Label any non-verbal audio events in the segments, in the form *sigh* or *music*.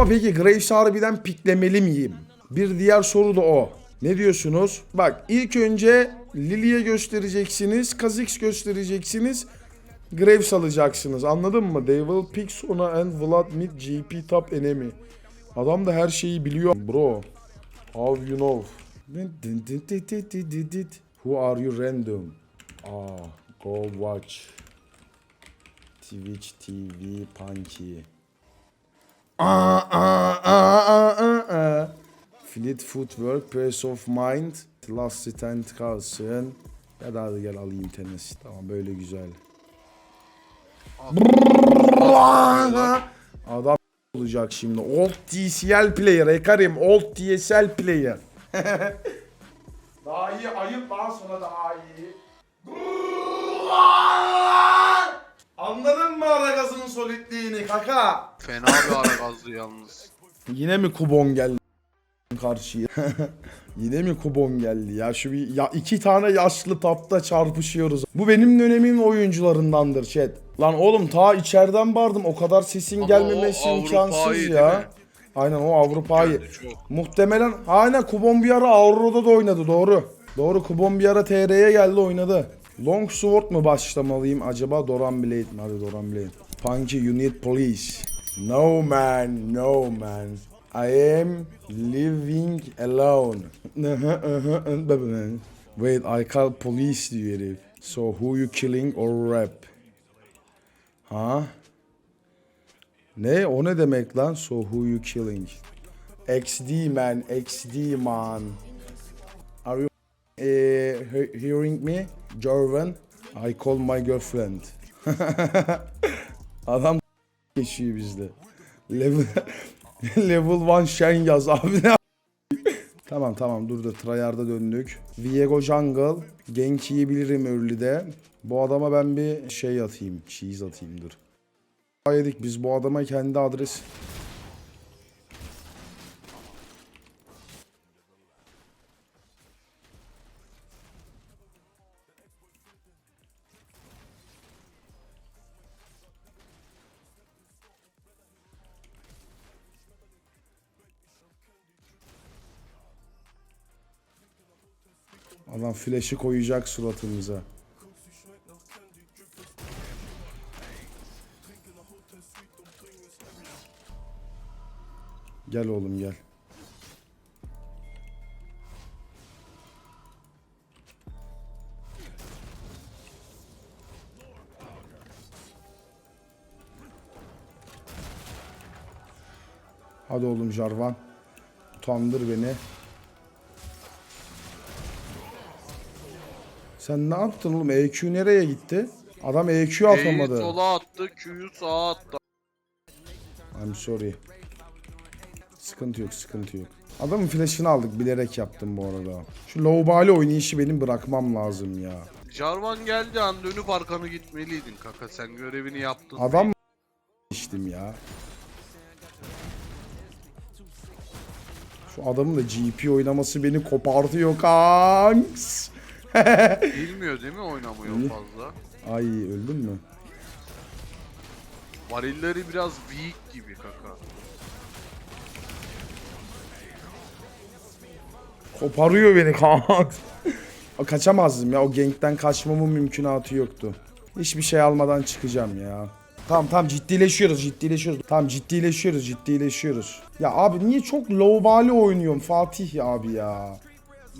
Ama peki Graves harbiden piklemeli miyim? Bir diğer soru da o. Ne diyorsunuz? Bak ilk önce Lily'e göstereceksiniz, Kha'Zix göstereceksiniz. Graves alacaksınız. Anladın mı? They will pick Sona and Vlad mid GP top enemy. Adam da her şeyi biliyor. Bro. How you know? Who are you random? Ah, go watch. Twitch TV Punky. Aa, aa, aa, aa, aa, aa. Fleet footwork, press of mind, last stand kalsın. Ya da hadi gel alayım tenis. Tamam böyle güzel. Adam olacak şimdi. Old TCL player. Ekarim old TSL player. daha iyi ayıp lan sonra daha iyi. Anladın mı Aragaz'ın solidliğini kaka? Fena bir ara yalnız. Yine mi Kubon geldi karşıya? *laughs* Yine mi Kubon geldi ya? Şu bir ya iki tane yaşlı tapta çarpışıyoruz. Bu benim dönemimin oyuncularındandır chat. Lan oğlum ta içeriden bağırdım. O kadar sesin Ama gelmemesi o imkansız Avrupa'yı değil ya. mi? Aynen o Avrupa'yı. Geldi çok. Muhtemelen aynen Kubon bir ara Avrupa'da da oynadı doğru. Doğru Kubon bir ara TR'ye geldi oynadı. Long Sword mu başlamalıyım acaba Doran Blade mi? Hadi Doran Blade. Punky you need police. No man, no man. I am living alone. *laughs* Wait I call police diyor herif. So who you killing or rap? Ha? Ne? O ne demek lan? So who you killing? XD man, XD man. Are you he- hearing me? Jorvan, I call my girlfriend. *laughs* Adam geçiyor bizde. Level *laughs* Level 1 Shen yaz abi *laughs* Tamam tamam dur da tryhard'a döndük. Viego Jungle. Gank yiyebilirim early'de. Bu adama ben bir şey atayım. Cheese atayım dur. Yedik biz bu adama kendi adres Adam flash'ı koyacak suratımıza. Gel oğlum gel. Hadi oğlum Jarvan. Utandır beni. Sen ne yaptın oğlum? EQ nereye gitti? Adam EQ E'yi atamadı. sola attı, Q'yu sağa attı. I'm sorry. Sıkıntı yok, sıkıntı yok. Adamın flash'ını aldık. Bilerek yaptım bu arada. Şu lowball oynayışı benim bırakmam lazım ya. Jarvan geldi an dönüp arkanı gitmeliydin kaka sen görevini yaptın. Adam içtim ya. Şu adamın da GP oynaması beni kopartıyor kanks. Bilmiyor değil mi oynamıyor İyi. fazla. Ay öldün mü? Varilleri biraz weak gibi kaka. Koparıyor beni kanka. *laughs* Kaçamazdım ya. O gankten kaçmamın mümkünatı yoktu. Hiçbir şey almadan çıkacağım ya. Tamam tamam ciddileşiyoruz ciddileşiyoruz. Tamam ciddileşiyoruz ciddileşiyoruz. Ya abi niye çok low bali oynuyorum Fatih ya abi ya.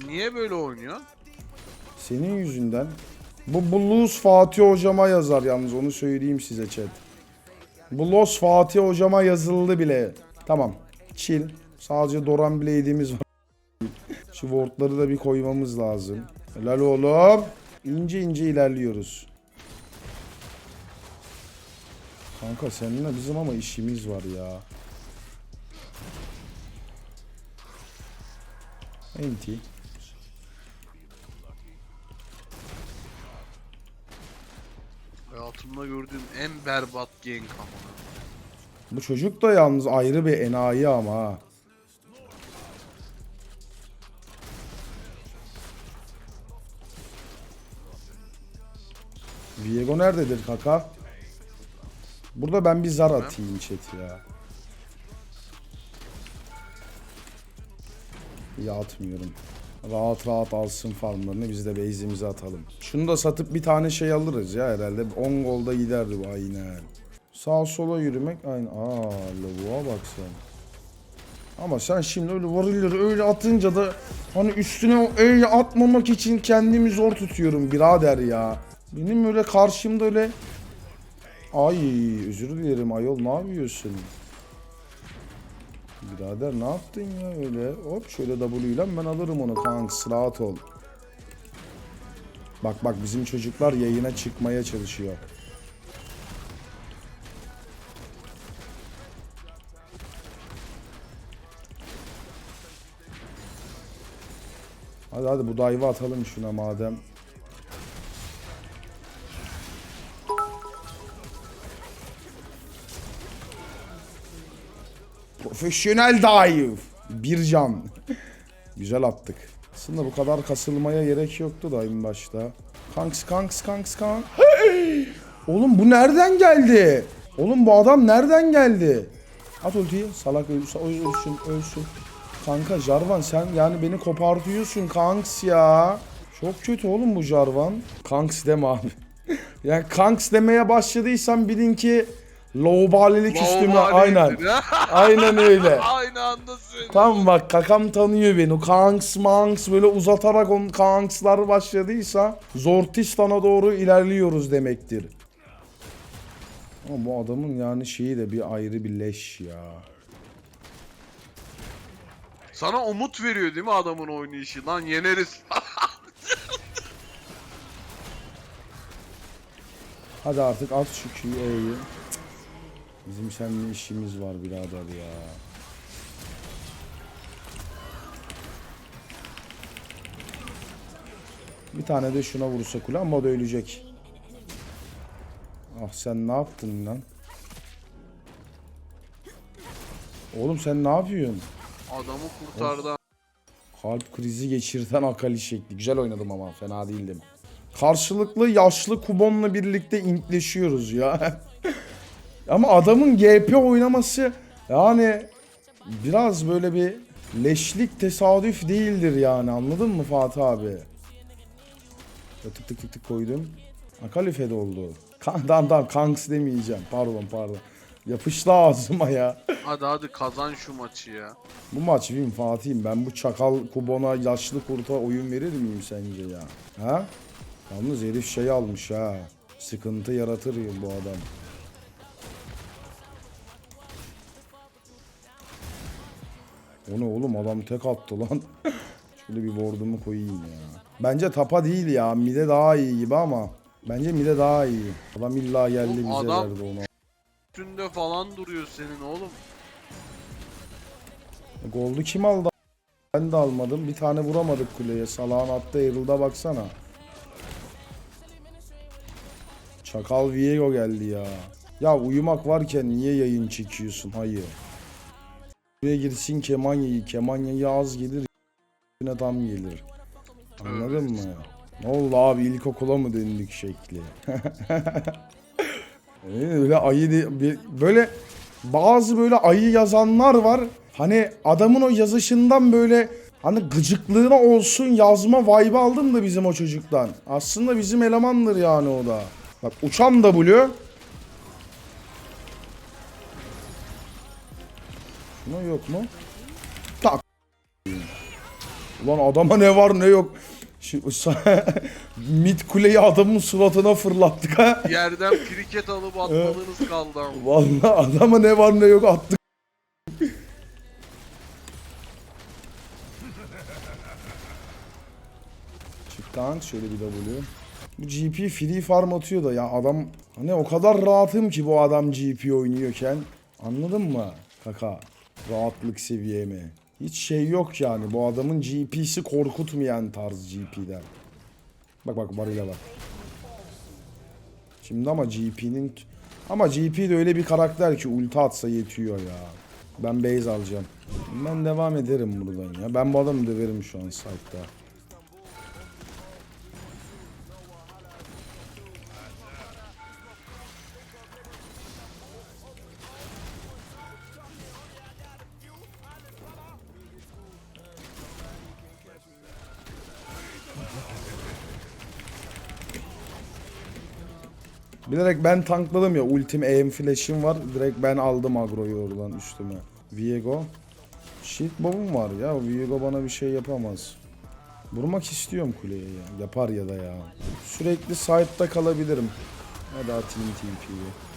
Niye böyle oynuyor? Senin yüzünden. Bu Blues Fatih hocama yazar yalnız onu söyleyeyim size chat. Blues Fatih hocama yazıldı bile. Tamam. Chill. Sadece Doran Blade'imiz var. *laughs* Şu wardları da bir koymamız lazım. Helal oğlum. İnce ince ilerliyoruz. Kanka seninle bizim ama işimiz var ya. Enti. Hayatımda gördüğüm en berbat gank ama. Bu çocuk da yalnız ayrı bir enayi ama ha. Viego nerededir kaka? Burada ben bir zar atayım chat ya. Ya atmıyorum. Rahat rahat alsın farmlarını biz de base'imize atalım. Şunu da satıp bir tane şey alırız ya herhalde. 10 golda giderdi bu aynen. Sağ sola yürümek aynen. Aa lavuğa bak sen. Ama sen şimdi öyle varilleri öyle atınca da hani üstüne öyle atmamak için kendimi zor tutuyorum birader ya. Benim öyle karşımda öyle Ay özür dilerim ayol ne yapıyorsun? Birader ne yaptın ya öyle? Hop şöyle W ile ben alırım onu kanks rahat ol. Bak bak bizim çocuklar yayına çıkmaya çalışıyor. Hadi hadi bu dive'ı atalım şuna madem. Profesyonel dive. Bir can. Güzel attık. Aslında bu kadar kasılmaya gerek yoktu da en başta. Kanks kanks kanks kanks. Hey! Oğlum bu nereden geldi? Oğlum bu adam nereden geldi? At ultiyi. Salak ölsün, ölsün, ölsün. Kanka Jarvan sen yani beni kopartıyorsun kanks ya. Çok kötü oğlum bu Jarvan. Kanks deme abi. *laughs* yani kanks demeye başladıysan bilin ki lowbalilik üstüme aynen. Aynen öyle. *laughs* Aynı anda söylüyorum. Tamam bak kakam tanıyor beni. Kanks manks böyle uzatarak on kankslar başladıysa Zortistan'a doğru ilerliyoruz demektir. Ama bu adamın yani şeyi de bir ayrı bir leş ya. Sana umut veriyor değil mi adamın oynayışı? Lan yeneriz. Hadi artık at şu QA'yı. Bizim seninle işimiz var birader ya. Bir tane de şuna vursa kule ama o da ölecek. Ah sen ne yaptın lan? Oğlum sen ne yapıyorsun? Adamı kurtardı. Kalp krizi geçirten Akali şekli. Güzel oynadım ama fena değildim. Karşılıklı yaşlı Kubon'la birlikte intleşiyoruz ya. *laughs* ama adamın GP oynaması yani biraz böyle bir leşlik tesadüf değildir yani anladın mı Fatih abi? Tık tık tık tık koydum. Akali fed oldu. *laughs* Kan, tamam tamam kanks demeyeceğim. Pardon pardon. Yapıştı ağzıma ya. Hadi hadi kazan şu maçı ya. Bu maç win Fatih'im. Ben bu çakal kubona yaşlı kurta oyun verir miyim sence ya? Ha? Yalnız herif şey almış ha. Sıkıntı yaratır ya bu adam. O ne oğlum adam tek attı lan. *laughs* Şöyle bir ward'umu koyayım ya. Bence tapa değil ya. Mide daha iyi gibi ama. Bence mide daha iyi. Adam illa geldi Oğlum bize adam- verdi onu. Üstünde falan duruyor senin oğlum. Goldu kim aldı? Ben de almadım. Bir tane vuramadık kuleye. Salağın attığı Herald'a baksana. Çakal Viego geldi ya. Ya uyumak varken niye yayın çekiyorsun? Hayır. Buraya girsin Kemanya'yı. Kemanya'yı az gelir. Yine tam gelir. Anladın mı? Ne oldu abi ilkokula mı döndük şekli? *laughs* Öyle ayı de- bir- böyle bazı böyle ayı yazanlar var. Hani adamın o yazışından böyle hani gıcıklığına olsun yazma vibe aldım da bizim o çocuktan. Aslında bizim elemandır yani o da. Bak uçan W. Şuna yok mu? Tak. Ulan adama ne var ne yok. Şu, *laughs* mid kuleyi adamın suratına fırlattık ha. Yerden kriket alıp atmadığınız kaldı ama. Vallahi adama ne var ne yok attık. Çık tank şöyle bir W. Bu GP free farm atıyor da ya adam hani o kadar rahatım ki bu adam GP oynuyorken. Anladın mı kaka? Rahatlık seviyemi. Hiç şey yok yani bu adamın GP'si korkutmayan tarz GP'den. Bak bak barıyla bak. Şimdi ama GP'nin ama GP de öyle bir karakter ki ulti atsa yetiyor ya. Ben base alacağım. Ben devam ederim buradan ya. Ben bu adamı döverim şu an site'da. Bilerek ben tankladım ya. Ultim aim flash'im var. Direkt ben aldım agroyu oradan üstüme. Viego. Shit bomb'um var ya. Viego bana bir şey yapamaz. Vurmak istiyorum kuleye ya. Yapar ya da ya. Sürekli side'da kalabilirim. Hadi atayım TP'yi.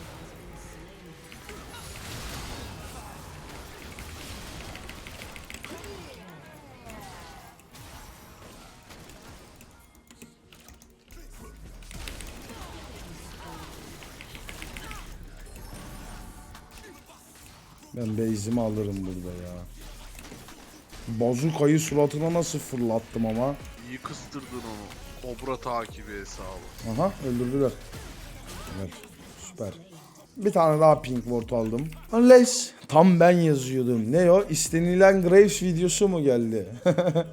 Ben base'imi alırım burada ya. Bazukayı suratına nasıl fırlattım ama. İyi kıstırdın onu. Kobra takibi hesabı. Aha öldürdüler. Evet süper. Bir tane daha pink ward aldım. Unless tam ben yazıyordum. Ne o? İstenilen Graves videosu mu geldi? *laughs*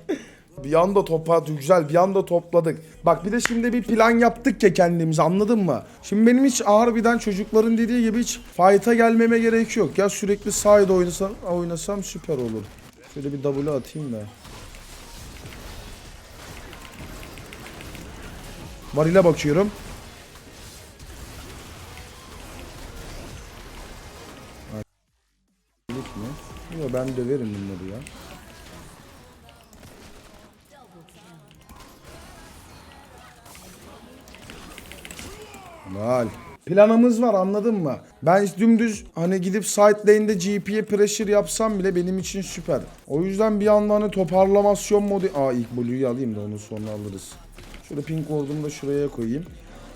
bir anda topladık güzel bir anda topladık. Bak bir de şimdi bir plan yaptık ya kendimiz anladın mı? Şimdi benim hiç harbiden çocukların dediği gibi hiç fight'a gelmeme gerek yok. Ya sürekli side oynasam, oynasam süper olur. Şöyle bir W atayım da. Varile bakıyorum. Yok ben döverim bunları ya. Mal. Planımız var anladın mı? Ben dümdüz hani gidip side lane'de GP'ye pressure yapsam bile benim için süper. O yüzden bir anda hani toparlamasyon modu... Aa ilk Blue'yu alayım da onu sonra alırız. Şöyle pink ward'umu da şuraya koyayım.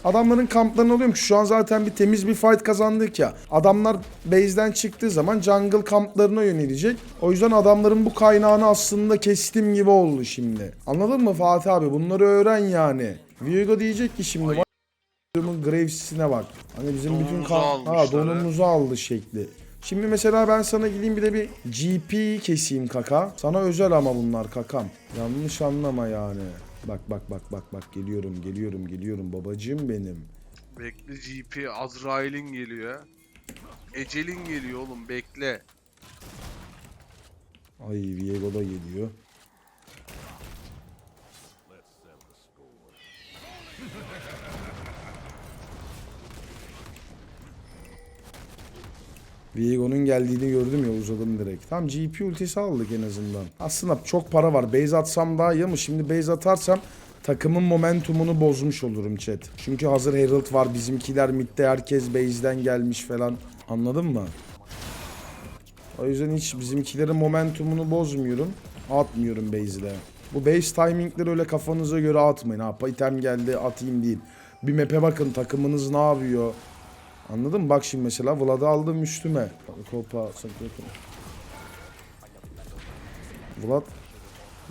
Adamların kamplarını alıyorum ki şu an zaten bir temiz bir fight kazandık ya. Adamlar base'den çıktığı zaman jungle kamplarına yönelecek. O yüzden adamların bu kaynağını aslında kestim gibi oldu şimdi. Anladın mı Fatih abi? Bunları öğren yani. Viego diyecek ki şimdi Graves'ine bak. Hani bizim bütün Donumuzu kan ha, donumuzu aldı şekli. Şimdi mesela ben sana gideyim bir de bir GP keseyim kaka. Sana özel ama bunlar kakam. Yanlış anlama yani. Bak bak bak bak bak geliyorum geliyorum geliyorum babacığım benim. Bekle GP Azrail'in geliyor. Ecelin geliyor oğlum bekle. Ay Viego da geliyor. Viego'nun geldiğini gördüm ya uzadım direkt. Tam GP ultisi aldık en azından. Aslında çok para var. Base atsam daha iyi ama şimdi base atarsam takımın momentumunu bozmuş olurum chat. Çünkü hazır Herald var. Bizimkiler midde herkes base'den gelmiş falan. Anladın mı? O yüzden hiç bizimkilerin momentumunu bozmuyorum. Atmıyorum base'de. Bu base timingleri öyle kafanıza göre atmayın. Ha item geldi atayım değil. Bir map'e bakın takımınız ne yapıyor. Anladın mı? Bak şimdi mesela Vlad'ı aldım üstüme. Kopa sakın. Vlad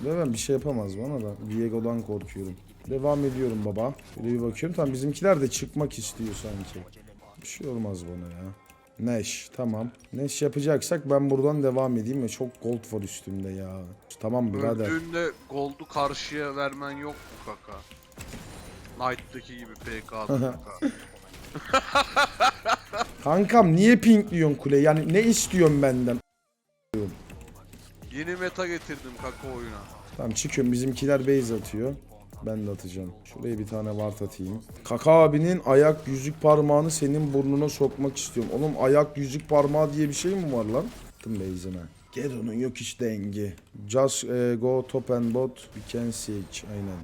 ve ben bir şey yapamaz bana da. Viego'dan korkuyorum. Devam ediyorum baba. Böyle bir bakıyorum. Tamam bizimkiler de çıkmak istiyor sanki. Bir şey olmaz bana ya. Neş tamam. Neş yapacaksak ben buradan devam edeyim ve çok gold var üstümde ya. Tamam birader. Öldüğünde gold'u karşıya vermen yok mu kaka? Knight'taki gibi PK kaka. *laughs* Kankam niye pink diyorsun kule? Yani ne istiyorsun benden? Yeni meta getirdim kaka oyuna. Tamam çıkıyorum. Bizimkiler base atıyor. Ben de atacağım. Şuraya bir tane ward atayım. Kaka abinin ayak yüzük parmağını senin burnuna sokmak istiyorum. Oğlum ayak yüzük parmağı diye bir şey mi var lan? Attım base'ine. Geron'un yok hiç dengi. Just eh, go top and bot. We can siege. Aynen.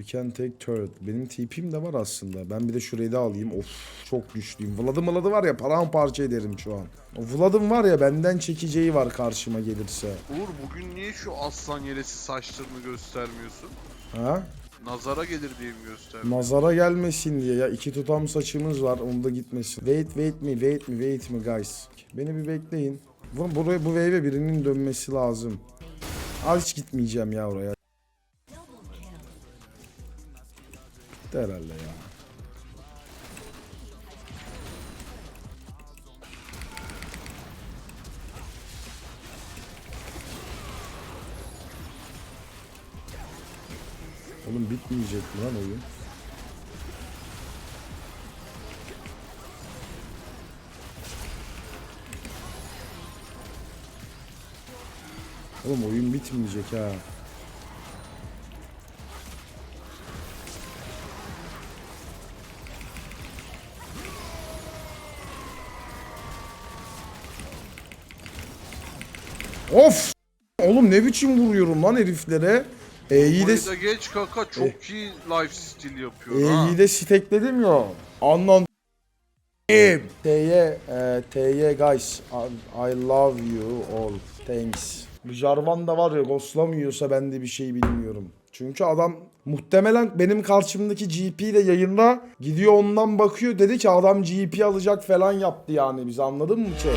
We can take turret. Benim TP'm de var aslında. Ben bir de şurayı da alayım. Of çok güçlüyüm. Vlad'ım Vlad'ı var ya paramparça ederim şu an. O Vlad'ım var ya benden çekeceği var karşıma gelirse. Uğur bugün niye şu aslan yeresi saçlarını göstermiyorsun? Ha? Nazara gelir diye mi göstermiyorsun? Nazara gelmesin diye ya iki tutam saçımız var onu da gitmesin. Wait wait me wait me wait me guys. Beni bir bekleyin. Bu, buraya bu wave'e birinin dönmesi lazım. Az hiç gitmeyeceğim ya oraya. Gitti herhalde ya. Oğlum bitmeyecek lan oyun? Oğlum oyun bitmeyecek ha. Of! Oğlum ne biçim vuruyorum lan heriflere. E'yi de, geç kaka çok iyi life steal yapıyor ha. E'yi de stekledim ya. Anlam. E, T'ye, e, T'ye guys. I, love you all. Thanks. Bu Jarvan da var ya ghostlamıyorsa ben de bir şey bilmiyorum. Çünkü adam muhtemelen benim karşımdaki GP de yayında gidiyor ondan bakıyor dedi ki adam GP alacak falan yaptı yani biz anladın mı şey?